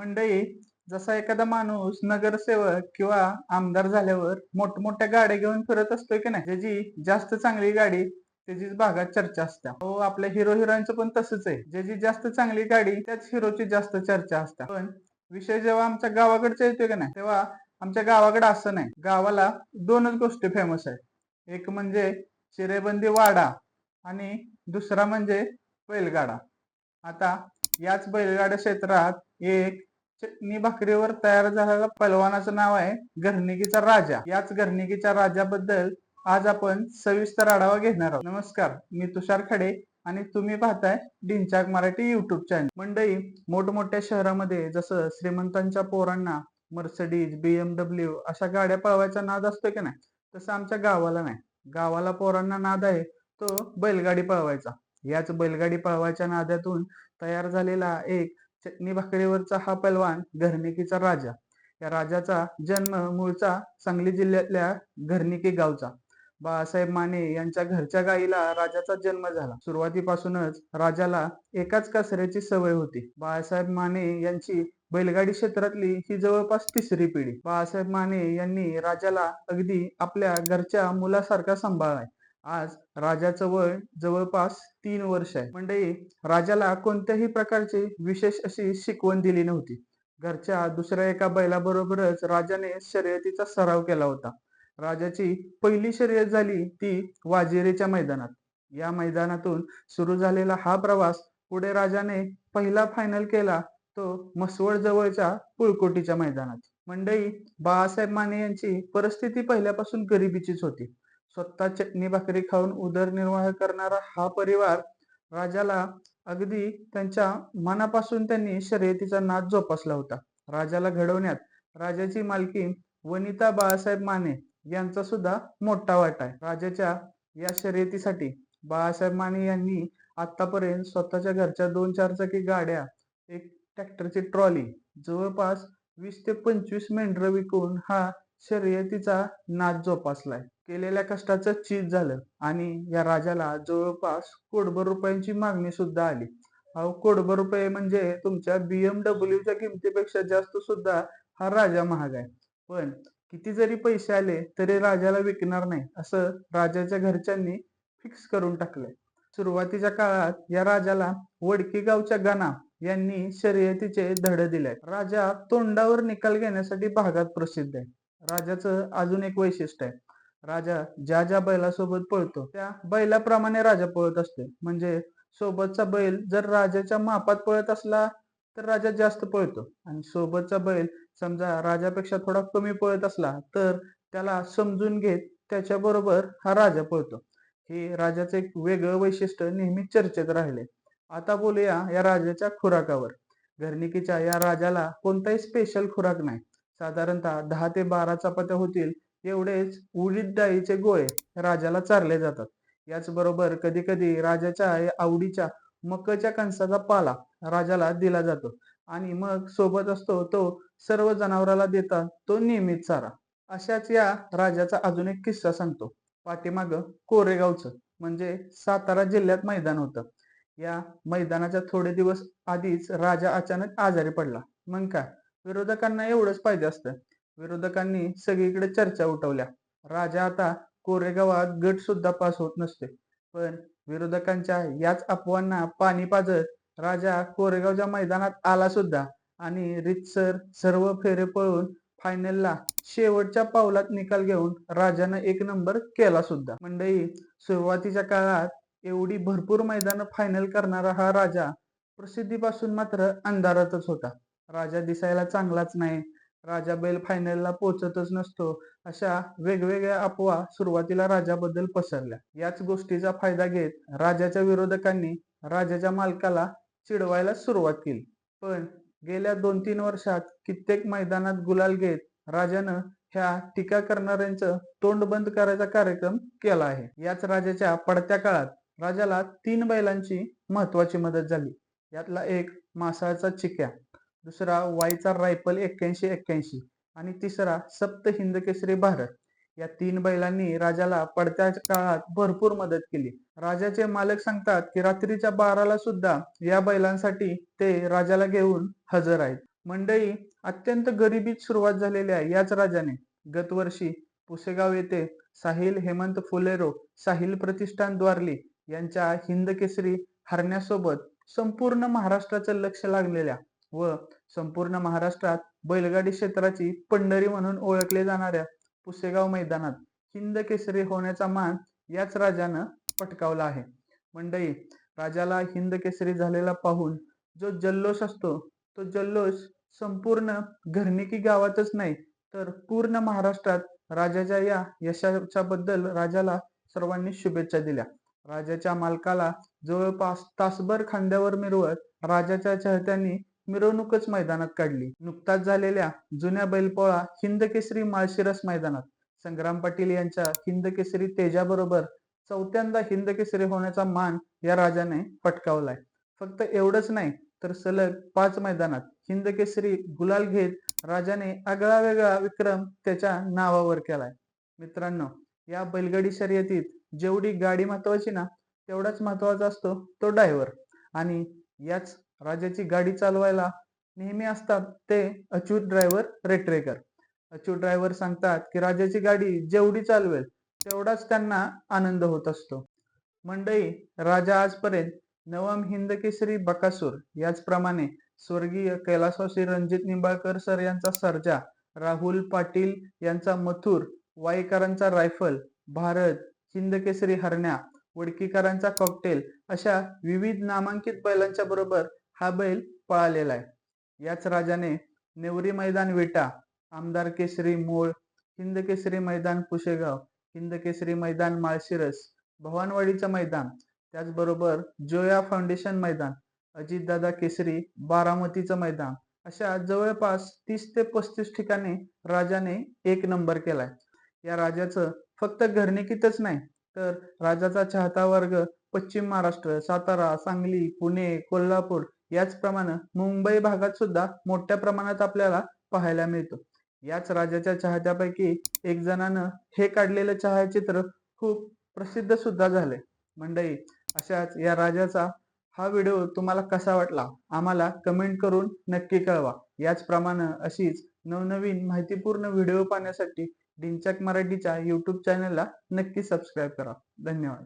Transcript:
मंडळी जसा एखादा माणूस नगरसेवक किंवा आमदार झाल्यावर मोठमोठ्या गाड्या घेऊन फिरत असतोय की नाही ज्याची जास्त चांगली गाडी त्याचीच भागात चर्चा असते. हो आपल्या हिरो हिरोईनचं पण तसंच आहे. ज्याची जास्त चांगली गाडी त्याच हिरोची जास्त चर्चा असते. पण विषय जेव्हा आमच्या गावाकडचा येतोय का नाही तेव्हा आमच्या गावाकडे असं नाही. गावाला दोनच गोष्टी फेमस आहेत. एक म्हणजे चिरेबंदी वाडा आणि दुसरा म्हणजे बैलगाडा. आता याच बैलगाडा क्षेत्रात एक चटणी भाकरीवर तयार झालेला पलवानाचं नाव आहे घरणिकीचा राजा. याच घरणिकीच्या राजाबद्दल आज आपण सविस्तर आढावा घेणार आहोत. नमस्कार मी तुषार खडे आणि तुम्ही पाहताय ढिंचाक मराठी युट्यूब चॅनल मंडळी मोठमोठ्या शहरामध्ये जसं श्रीमंतांच्या पोरांना मर्सडीज बीएमडब्ल्यू अशा गाड्या पळवायचा नाद असतो की नाही? तसं आमच्या गावाला नाही. गावाला पोरांना नाद आहे तो बैलगाडी पळवायचा. याच बैलगाडी पळवायच्या नादातून तयार झालेला एक चटणी भाकरीवरचा हा पैलवान घरणिकीचा राजा. या राजाचा जन्म मूळचा सांगली जिल्ह्यातल्या घरणिकी गावचा. बाळासाहेब माने यांच्या घरच्या गाईला राजाचा जन्म झाला. सुरुवातीपासूनच राजाला एकाच कासऱ्याची सवय होती. बाळासाहेब माने यांची बैलगाडी क्षेत्रातली ही जवळपास तिसरी पिढी. बाळासाहेब माने यांनी राजाला अगदी आपल्या घरच्या मुलासारखा सांभाळलाय. आज राजाचं वय जवळपास तीन वर्ष आहे. मंडळी राजाला कोणत्याही प्रकारची विशेष अशी शिकवण दिली नव्हती. घरच्या दुसऱ्या एका बैलाबरोबरच राजाने शर्यतीचा सराव केला होता. राजाची पहिली शर्यत झाली ती वाजिरेच्या मैदानात. या मैदानातून सुरू झालेला हा प्रवास पुढे राजाने पहिला फायनल केला तो मसवड जवळच्या पुळकोटीच्या मैदानात. मंडई बाळासाहेब माने यांची परिस्थिती पहिल्यापासून गरिबीचीच होती. स्वतः चटणी भाकरी खाऊन उदरनिर्वाह करणारा हा परिवार राजाला अगदी त्यांच्या मनापासून त्यांनी शर्यतीचा नाद जोपासला होता. राजाला घडवण्यात राजाची मालकी वनिता बाळासाहेब माने यांचा सुद्धा मोठा वाटा आहे. राजाच्या या शर्यतीसाठी बाळासाहेब माने यांनी आतापर्यंत स्वतःच्या घरच्या दोन चारचाकी गाड्या एक ट्रॅक्टरची ट्रॉली जवळपास वीस ते पंचवीस मेंढर विकून हा शर्यतीचा नाद जोपासलाय केलेल्या कष्टाचं चीज झालं आणि या राजाला जवळपास कोटभर रुपयांची मागणी सुद्धा आली. अहो कोटभर रुपये म्हणजे तुमच्या बीएमडब्ल्यूच्या किमतीपेक्षा जास्त सुद्धा हा राजा महाग आहे. पण किती जरी पैसे आले तरी राजाला विकणार नाही असं राजाच्या घरच्यांनी फिक्स करून टाकलंय. सुरुवातीच्या काळात या राजाला वडकी गावच्या गाना यांनी शर्यतीचे धडे दिले राजा तोंडावर निकाल घेण्यासाठी भागात प्रसिद्ध आहे. राजाचं अजून एक वैशिष्ट्य आहे. राजा ज्या ज्या बैलासोबत पळतो त्या बैलाप्रमाणे राजा पळत असते म्हणजे सोबतचा बैल जर राजाच्या मापात पळत असला तर राजा जास्त पळतो. आणि सोबतचा बैल समजा राजापेक्षा थोडा कमी पळत असला तर त्याला समजून घेत त्याच्या बरोबर हा राजा पळतो. हे राजाचं एक वेगळं वैशिष्ट्य नेहमी चर्चेत राहिले. आता बोलूया या राजाच्या खुराकावर. घरणिकीच्या या राजाला कोणताही स्पेशल खुराक नाही. साधारणतः दहा ते बारा चपात्या होतील एवढेच उडीद डाळीचे गोळे राजाला चारले जातात. याचबरोबर कधी कधी राजाच्या आवडीच्या मकच्या कणसाचा पाला राजाला दिला जातो आणि मग सोबत असतो तो सर्व जनावराला देतात तो नियमित चारा. अशाच या राजाचा अजून एक किस्सा सांगतो. पाठीमाग कोरेगावचं म्हणजे सातारा जिल्ह्यात मैदान होतं. या मैदानाच्या थोडे दिवस आधीच राजा अचानक आजारी पडला. मग काय? विरोधकांना एवढंच पाहिजे असतं. विरोधकांनी सगळीकडे चर्चा उठवल्या. राजा आता कोरेगावात गट सुद्धा पास होत नसते. पण विरोधकांच्या याच अफवांना पाणी पाजत राजा कोरेगावच्या मैदानात आला सुद्धा आणि रितसर सर्व फेरे पळून फायनलला शेवटच्या पावलात निकाल घेऊन राजानं एक नंबर केला सुद्धा. मंडई सुरुवातीच्या काळात एवढी भरपूर मैदान फायनल करणारा हा राजा प्रसिद्धीपासून मात्र अंधारातच होता. राजा दिसायला चांगलाच नाही. राजा बैल फायनलला पोहोचतच नसतो. अशा वेगवेगळ्या अफवा सुरुवातीला राजाबद्दल पसरल्या. याच गोष्टीचा फायदा घेत राजाच्या विरोधकांनी राजाच्या मालकाला चिडवायला सुरुवात केली. पण गेल्या दोन तीन वर्षात कित्येक मैदानात गुलाल घेत राजानं ह्या टीका करणाऱ्यांचं तोंड बंद करायचा कार्यक्रम केला आहे. याच राजाच्या पडत्या काळात राजाला तीन बैलांची महत्वाची मदत झाली. यातला एक मासाळचा चिक्या. दुसरा वाईचा रायफल एक्क्याऐंशी एक्क्याऐंशी आणि तिसरा सप्त हिंद केसरी भारत. या तीन बैलांनी राजाला पडत्या काळात भरपूर मदत केली. राजाचे मालक सांगतात की रात्रीच्या बाराला सुद्धा या बैलांसाठी ते राजाला घेऊन हजर आहेत. मंडळी अत्यंत गरिबीत सुरुवात झालेल्या याच राजाने गतवर्षी पुसेगाव येथे साहिल हेमंत फुलेरो साहिल प्रतिष्ठान द्वारली यांच्या हिंद केसरी हरण्यासोबत संपूर्ण महाराष्ट्राचं लक्ष लागलेल्या व संपूर्ण महाराष्ट्रात बैलगाडी क्षेत्राची पंढरी म्हणून ओळखले जाणाऱ्या पुसेगाव मैदानात हिंद केसरी होण्याचा मान याच राजानं पटकावला आहे. मंडळी राजाला हिंद केसरी झालेला पाहून जो जल्लोष असतो तो जल्लोष संपूर्ण घरणिकी गावातच नाही तर पूर्ण महाराष्ट्रात राजाच्या या यशाच्या बद्दल राजाला सर्वांनी शुभेच्छा दिल्या. राजाच्या मालकाला जवळपास तासभर खांद्यावर मिरवत राजाच्या चाहत्यांनी मिरवणूकच मैदानात काढली. नुकताच झालेल्या जुन्या बैलपोळा हिंद केसरी माळशिरस मैदानात. संग्राम पाटील यांच्या हिंद केसरी तेजाबरोबर चौथ्यांदा हिंद केसरी होण्याचा मान या राजाने पटकावलाय. फक्त एवढंच नाही तर सलग पाच मैदानात हिंद केसरी गुलाल घेत राजाने आगळा वेगळा विक्रम त्याच्या नावावर केलाय. मित्रांनो या बैलगाडी शर्यतीत जेवढी गाडी महत्वाची ना तेवढाच महत्त्वाचा असतो तो ड्रायव्हर. आणि याच राजाची गाडी चालवायला नेहमी असतात ते अच्युत ड्रायव्हर रेट्रेकर अच्युत ड्रायव्हर सांगतात की राजाची गाडी जेवढी चालवेल तेवढाच त्यांना आनंद होत असतो. मंडई राजा आजपर्यंत नवम हिंद केसरी बकासूर याचप्रमाणे स्वर्गीय कैलासवासी रणजित निंबाळकर सर यांचा सर्जा राहुल पाटील यांचा मथुर वाईकरांचा रायफल भारत हिंदकेसरी हरण्या वडकीकरांचा कॉकटेल अशा विविध नामांकित बैलांच्या बरोबर हा बैल पळालेला आहे. याच राजाने नेवरी मैदान विटा आमदार केसरी मोळ हिंदकेसरी मैदान पुशेगाव हिंदकेसरी मैदान माळशिरस भवानवाडीचं मैदान त्याचबरोबर जोया फाउंडेशन मैदान अजितदादा केसरी बारामतीचं मैदान अशा जवळपास तीस ते पस्तीस ठिकाणी राजाने एक नंबर केलाय. या राजाचं फक्त घरनिकीतच नाही तर राजाचा चाहता वर्ग पश्चिम महाराष्ट्र सातारा सांगली पुणे कोल्हापूर याचप्रमाणे मुंबई भागात सुद्धा मोठ्या प्रमाणात आपल्याला पाहायला मिळतो. याच राजाच्या चाहत्यापैकी एक जणानं हे काढलेलं छायाचित्र खूप प्रसिद्ध सुद्धा झाले मंडळी अशाच या राजाचा हा व्हिडिओ तुम्हाला कसा वाटला? आम्हाला कमेंट करून नक्की कळवा. याचप्रमाणे अशीच नवनवीन माहितीपूर्ण व्हिडिओ पाहण्यासाठी डिंचक मराठीच्या युट्यूब चॅनलला नक्की सबस्क्राईब करा. धन्यवाद.